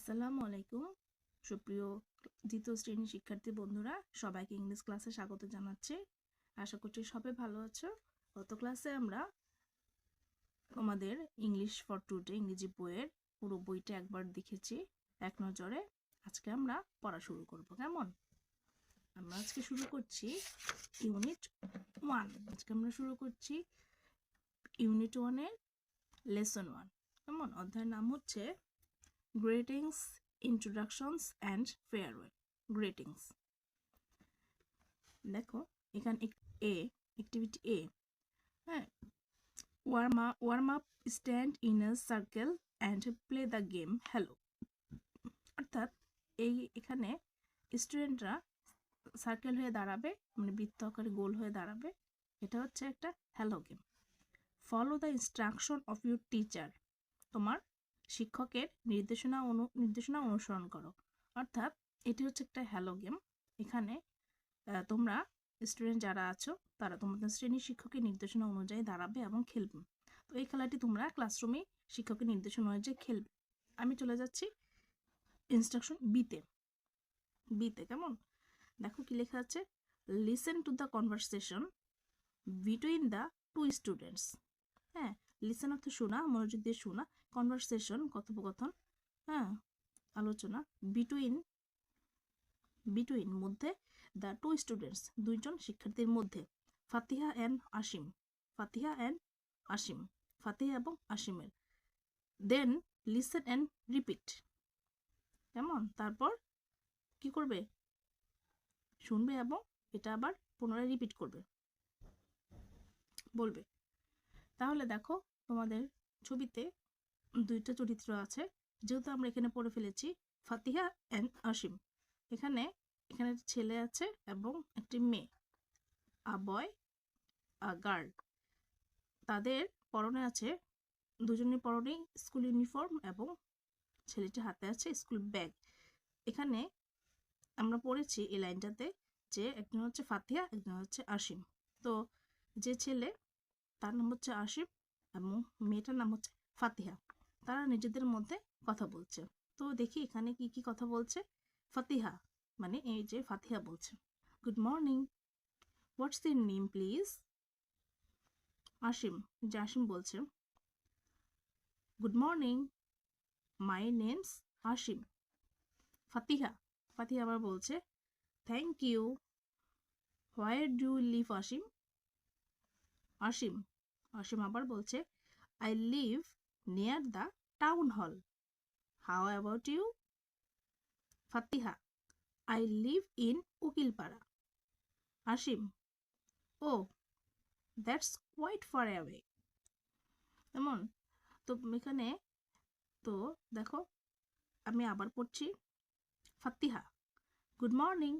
আসসালামু আলাইকুম। সুপ্রিয় দ্বিতীয় শ্রেণির শিক্ষার্থী বন্ধুরা, সবাইকে ইংলিশ ক্লাসে স্বাগত জানাচ্ছি। আশা করছি সবাই ভালো আছো। গত ক্লাসে আমরা আমাদের ইংলিশ ফর টুডে ইংরেজি বইয়ের পুরো বইটা একবার দেখেছি, এক নজরে। আজকে আমরা পড়া শুরু করব, কেমন? আমরা আজকে শুরু করছি ইউনিট ওয়ান আজকে আমরা শুরু করছি ইউনিট ওয়ানের লেসন ওয়ান কেমন? অধ্যায়ের নাম হচ্ছে greetings, introductions, and farewell. Greetings. দেখো, এখানে এ অ্যাক্টিভিটি এ হ্যাঁ warm up warm up stand in a circle and play the game hello অর্থাৎ এই, এখানে স্টুডেন্টরা সার্কেল হয়ে দাঁড়াবে মানে বৃত্ত আকারে গোল হয়ে দাঁড়াবে। এটা হচ্ছে একটা hello game follow the instruction of your teacher তোমার শিক্ষকের নির্দেশনা অনু, নির্দেশনা অনুসরণ করো। অর্থাৎ এটি হচ্ছে একটা হ্যালো গেম এখানে তোমরা স্টুডেন্ট যারা আছো, তারা তোমাদের শ্রেণির শিক্ষকের নির্দেশনা অনুযায়ী দাঁড়াবে এবং খেলবে। তো এই খেলাটি তোমরা ক্লাসরুমে শিক্ষকের নির্দেশনা অনুযায়ী খেলবে। আমি চলে যাচ্ছি ইনস্ট্রাকশন বিতে বিতে কেমন? দেখো কি লেখা আছে listen to the conversation between the two students হ্যাঁ লিসেন অর্থ শোনা, মনোযোগ দিয়ে শোনা। কনভারসেশন কথোপকথন হ্যাঁ আলোচনা বিটুইন বিটুইন মধ্যে দ্য টু স্টুডেন্টস দুইজন শিক্ষার্থীর মধ্যে, ফাতিহা অ্যান্ড আসিম ফাতিহা অ্যান্ড আসিম ফাতিহা এবং আসিমের দেন লিসেন অ্যান্ড রিপিট কেমন? তারপর কি করবে? শুনবে এবং এটা আবার পুনরায় রিপিট করবে। বলবে। তাহলে দেখো তোমাদের ছবিতে দুইটা চরিত্র আছে। যেহেতু আমরা এখানে পড়ে ফেলেছি, ফাতিহা অ্যান্ড আসিম এখানে এখানে ছেলে আছে এবং একটি মেয়ে, আ বয় আ গার্ল তাদের পরনে আছে, দুজনের পরনেই স্কুল ইউনিফর্ম এবং ছেলেটির হাতে আছে স্কুল ব্যাগ এখানে আমরা পড়েছি এই লাইনটাতে যে একজন হচ্ছে ফাতিহা, একজন হচ্ছে আসিম তো যে ছেলে, তার নাম হচ্ছে আসিফ এবং মেয়েটার নাম হচ্ছে ফাতিহা। তারা নিজেদের মধ্যে কথা বলছে। তো দেখি এখানে কি কি কথা বলছে? ফাতিহা মানে এই যে ফাতিহা বলছে। Good morning what's your name please Asim যে আসিম বলছে। Good morning my name's Asim Fatiha Fatiha আবার বলছে thank you where do live Asim Asim Asim আবার বলছে I live near the town hall. How about you? Fatiha I live in Ukilpara Asim Oh, that's quite far away এমন তো এখানে তো দেখো আমি আবার পড়ছি Fatiha good morning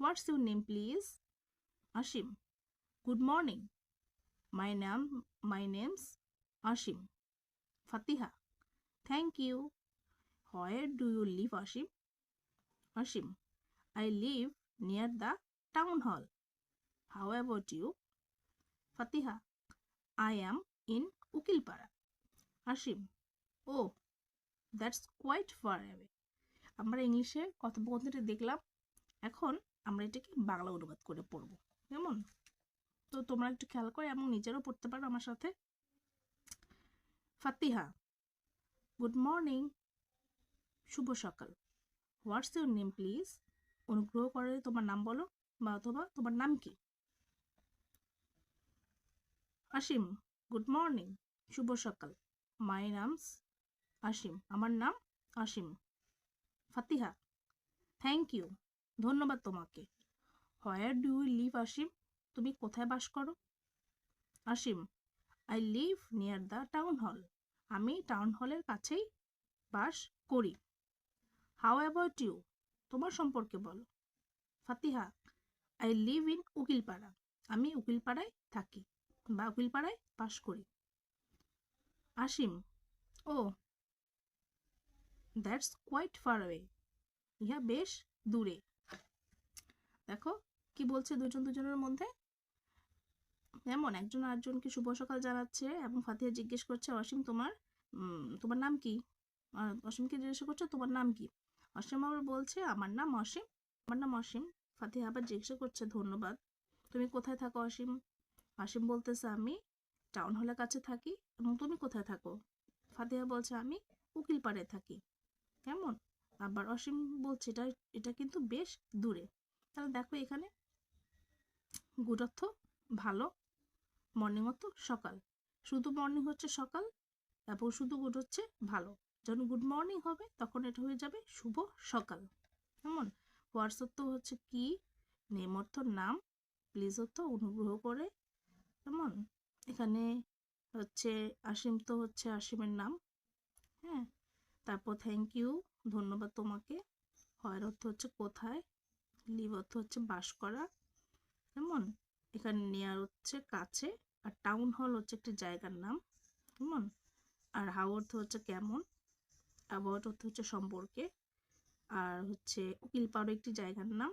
what's your name please Asim good morning My name, my name's Ashim. Fatiha. Thank you. Where do you live, Ashim? Ashim. I live near the town hall. How about you? Fatiha. I am in Ukilpara. Ashim. Oh, that's quite far away. আমরা ইংলিশে কথোপকথনটি দেখলাম এখন আমরা এটাকে বাংলা অনুবাদ করে পড়ব কেমন তো তোমরা একটু খেয়াল করে এবং নিজেরও পড়তে পারো আমার সাথে ফাতিহা। Good morning. শুভ সকাল। What's your name, please? অনুগ্রহ করে তোমার নাম বলো, বা অথবা তোমার নাম কি? Asim, good morning. শুভ সকাল। My name's Asim. আমার নাম আসিম। Fatiha, thank you. ধন্যবাদ তোমাকে। Where do you live, Asim? তুমি কোথায় বাস করো? Asim I live near the town hall আমি টাউন হলের কাছেই বাস করি। হাউ অ্যাবাউট ইউ তোমার সম্পর্কে বলো। Fatiha I live in Ukilpara. আমি উকিলপাড়ায় থাকি বা উকিলপাড়ায় বাস করি। Asim, oh that's quite far away ইহা বেশ দূরে। দেখো, কি বলছে দুজন দুজনের মধ্যে? যেমন একজন আরেকজনকে শুভ সকাল জানাচ্ছে এবং ফাতিহা জিজ্ঞেস করছে, অসীম, তোমার তোমার নাম কি? অসীমকে জিজ্ঞাসা করছে, তোমার নাম কি? অসীম আবার বলছে, আমার নাম অসীম, আমার নাম অসীম। ফাতিহা আবার জিজ্ঞাসা করছে, ধন্যবাদ, তুমি কোথায় থাকো অসীম? অসীম বলতেছে, আমি টাউন হলের কাছে থাকি এবং তুমি কোথায় থাকো? ফাতিহা বলছে, আমি উকিলপাড়ে থাকি। কেমন আবার অসীম বলছে, এটা এটা কিন্তু বেশ দূরে। তাহলে দেখো এখানে, গুড অর্থ, ভালো মর্নিং অর্থ সকাল। শুধু মর্নিং হচ্ছে সকাল এবং শুধু গুড হচ্ছে ভালো। যখন গুড মর্নিং হবে তখন এটা হয়ে যাবে শুভ সকাল। কেমন? হোয়াটস অর্থ হচ্ছে কি? নেম অর্থ নাম প্লিজ অর্থ অনুগ্রহ করে। কেমন? এখানে হচ্ছে আসিম তো হচ্ছে আসিমের নাম। হ্যাঁ? তারপর থ্যাংক ইউ ধন্যবাদ তোমাকে। হয়ের অর্থ হচ্ছে কোথায়? লিভ অর্থ হচ্ছে বাস করা। কেমন? এখানে নেয়ার হচ্ছে কাছে, আর টাউন হল হচ্ছে একটি জায়গার নাম, কেমন? আর হাওয়ার্থ হচ্ছে কেমন? অ্যাবাউট অর্থ হচ্ছে সম্পর্কে, আর হচ্ছে উকিল উকিলপাড়ো একটি জায়গার নাম,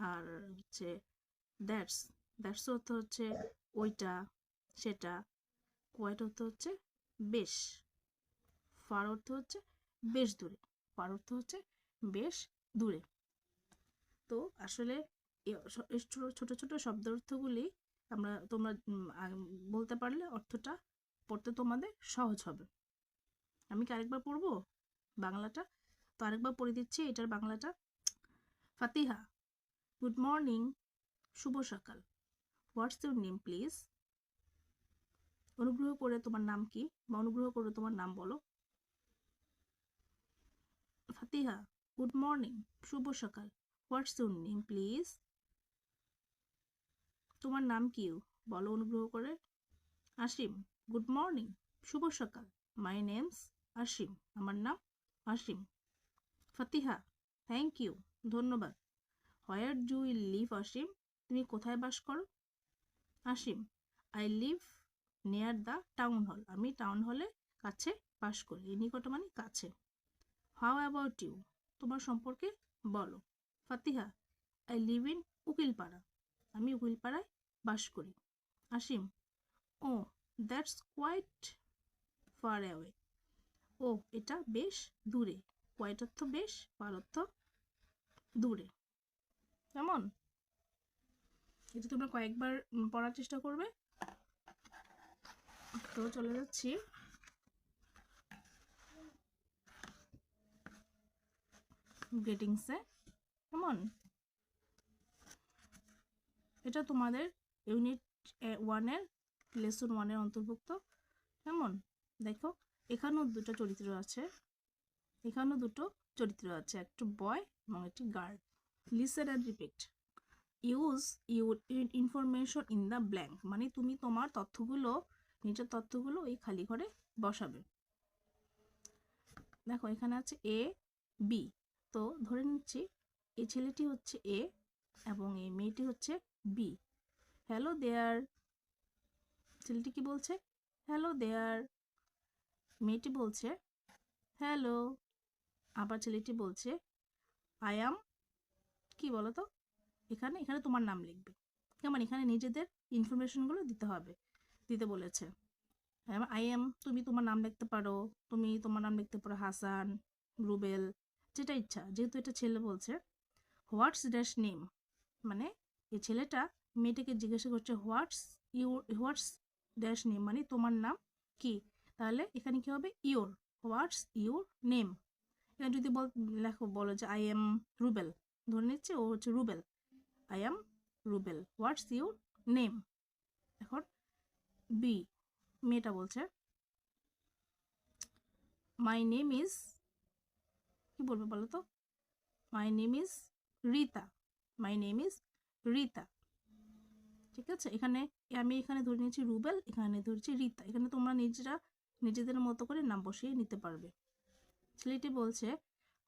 আর হচ্ছে দ্যাটস দ্যাটস অর্থ হচ্ছে ওইটা, সেটা কোয়াইট অর্থ হচ্ছে বেশ ফার অর্থ হচ্ছে বেশ দূরে ফার অর্থ হচ্ছে বেশ দূরে। তো আসলে ছোট ছোট শব্দ অর্থগুলি আমরা, তোমরা বলতে পারলে অর্থটা পড়তে তোমাদের সহজ হবে। আমি কি আরেকবার পড়ব বাংলাটা? তো আরেকবার পড়ে দিচ্ছি, এটার বাংলাটা। ফাতিহা, গুড মর্নিং, শুভ সকাল। What's your name, please? অনুগ্রহ করে তোমার নাম কি? বা অনুগ্রহ করে তোমার নাম বলো। ফাতিহা, গুড মর্নিং, শুভ সকাল। What's your name, please? তোমার নাম কি? বলো অনুগ্রহ করে। Asim, good morning. শুভ সকাল। My name's Asim. আমার নাম আসিম। Fatiha, thank you. ধন্যবাদ। Where do you live Asim? তুমি কোথায় বাস করো? Asim, I live near the town hall. আমি টাউন হলে কাছে বাস করি। এই নিকট মানে কাছে। How about you? তোমার সম্পর্কে বলো। Fatiha, I live in Ukilpara. আমি উকিলপাড়ায় বাস করি। Asim, oh, that's quite far away. ও, এটা বেশ দূরে কোয়াইট অর্থ বেশ ফার অর্থ দূরে। কেমন? এটা তোমরা কয়েকবার পড়ার চেষ্টা করবে। তো চলে যাচ্ছি। গ্রেটিংসে কেমন? এটা তোমাদের ইউনিট ওয়ানের লেসন ওয়ানের অন্তর্ভুক্ত। কেমন? দেখো, এখানেও দুটো চরিত্র আছে। এখানেও দুটো চরিত্র আছে, একটা বয় এবং একটি girl listen and repeat use your information in the blank মানে তুমি তোমার তথ্যগুলো, নিজের তথ্যগুলো এই খালি ঘরে বসাবে। দেখো, এখানে আছে এ বি তো ধরে নিচ্ছি, এই ছেলেটি হচ্ছে এ এবং এই মেয়েটি হচ্ছে বি হ্যালো দেয়ার ছেলেটি কি বলছে? হ্যালো দেয়ার মেয়েটি বলছে হ্যালো আবার ছেলেটি বলছে আই অ্যাম কি বলো তো এখানে এখানে তোমার নাম লিখবে। কেমন? এখানে নিজেদের ইনফরমেশনগুলো দিতে হবে। দিতে বলেছে। আই এম তুমি তোমার নাম লিখতে পারো। তুমি তোমার নাম লিখতে পারো হাসান, রুবেল, যেটা ইচ্ছা। যেহেতু এটা ছেলে বলছে হোয়াটস ড্যাশ নেম মানে এই ছেলেটা মেয়েটাকে জিজ্ঞাসা করছে what's your what's dash name মানে তোমার নাম কি? তাহলে এখানে কি হবে? ইওর হোয়াটস ইউর নেম এখানে যদি বল, লেখো, বলো যে আই এম রুবেল ধরে নিচ্ছে, ও হচ্ছে Rubel I am Rubel what's your name এখন বি মেয়েটা বলছে মাই নেম ইজ কি বলবে বলো তো? My name is Rita my name is Rita. ঠিক আছে? এখানে আমি এখানে ধরে নিয়েছি রুবেল, এখানে ধরেছি রিতা। এখানে তোমরা নিজেরা নিজেদের মতো করে নাম বসিয়ে নিতে পারবে। ছেলেটি বলছে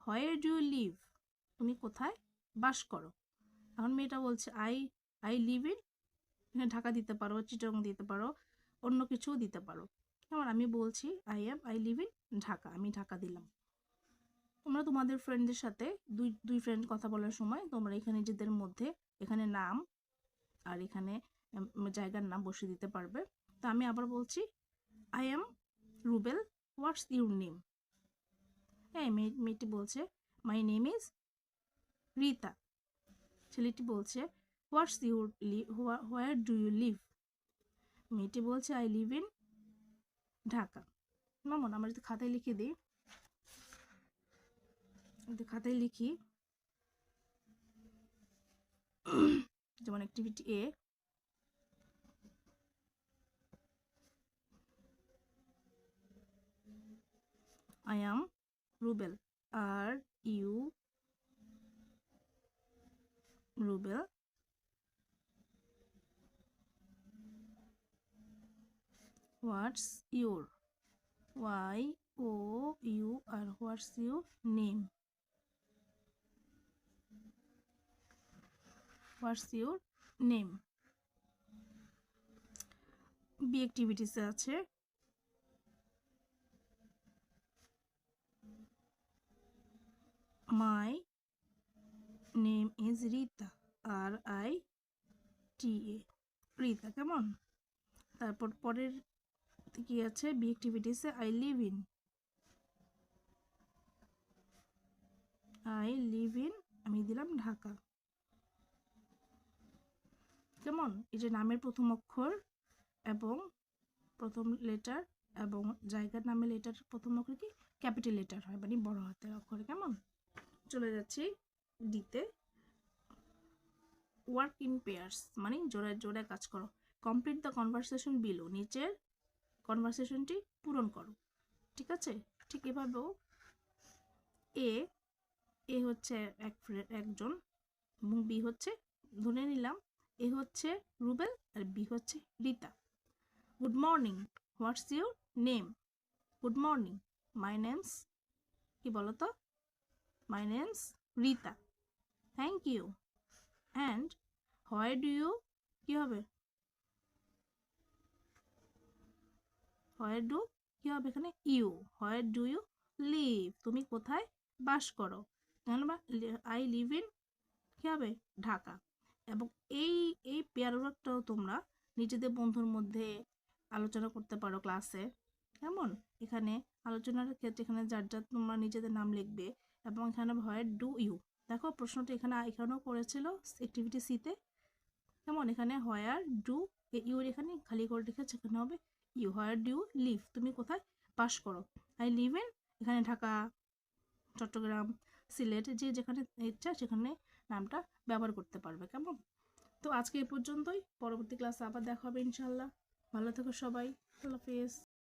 হোয়ার ডু লিভ তুমি কোথায়? বাস করো। এখন মেয়েটা বলছে আই আই লিভ ইন এখানে ঢাকা দিতে পারো চিটং দিতে পারো, অন্য কিছুও দিতে পারো। যেমন আমি বলছি I am I live in Dhaka, আমি ঢাকা দিলাম। তোমরা তোমাদের ফ্রেন্ডদের সাথে দুই দুই ফ্রেন্ড কথা বলার সময় তোমরা এখানে নিজেদের মধ্যে এখানে নাম আর এখানে জায়গার নাম বসিয়ে দিতে পারবে। তো আমি আবার বলছি I am Rubel what's your name হ্যাঁ মেয়ে, মেয়েটি বলছে মাই নেম ইজ রিতা ছেলেটি বলছে what's your where do you live মেয়েটি বলছে আই লিভ ইন ঢাকা। মামন, আমরা যদি খাতায় লিখে দিই। খাতায় লিখি যেমন activity A I am Rubel. Are you Rubel? What's your Y O U R what's your name? What's your name? B অ্যাক্টিভিটিসে আছে। My name is Rita R I T A Rita কেমন? তারপর পরের কি আছে? B অ্যাক্টিভিটিসে I live in I live in আমি দিলাম ঢাকা। কেমন এই যে নামের প্রথম অক্ষর এবং প্রথম লেটার এবং জায়গার নামে লেটার প্রথম অক্ষর কি? ক্যাপিটাল লেটার হয় মানে বড় হাতের অক্ষর, কেমন? চলে যাচ্ছি ডিতে ওয়ার্ক ইন পেয়ার্স মানে জোড়ায় জোড়ায় কাজ করো। কমপ্লিট দ্য কনভারসেশন বিলো নিচের কনভারসেশনটি পূরণ করো। ঠিক আছে? ঠিক এভাবেও এ এ হচ্ছে এক একজন এবং বি হচ্ছে, ধরে নিলাম এ হচ্ছে রুবেল আর বি হচ্ছে Rita. Good morning, what's your name? Good morning, my name's, কি বলো তো my name's Rita. Thank you. And why do you, কি হবে? হোয়ার ডু, কী হবে এখানে? You. Where do you live? তুমি কোথায় বাস করো? কেন বা আই লিভ ইন, কী হবে? ঢাকা। এবং এই এই পেয়ারওয়ার্কটাও তোমরা নিজেদের বন্ধুর মধ্যে আলোচনা করতে পারো ক্লাসে কেমন? এখানে আলোচনার ক্ষেত্রে এখানে যার যার তোমরা নিজেদের নাম লিখবে এবং এখানে হোয়ার ডু ইউ দেখো প্রশ্নটা এখানে, এখানেও করেছিল অ্যাক্টিভিটি সিতে কেমন? এখানে হোয়ার ডু ইউর এখানে খালি করে রেখেছে এখানে হবে ইউ হোয়ার ডু লিভ তুমি কোথায়? বাস করো। আই লিভ ইন এখানে ঢাকা, চট্টগ্রাম, সিলেট, যে যেখানে ইচ্ছা সেখানে নামটা ব্যবহার করতে পারবে, কেমন? তো আজকে এ পর্যন্তই, পরবর্তী ক্লাসে আবার দেখা হবে ইনশাল্লাহ ভালো থেকো সবাই, আল্লাহ হাফিজ।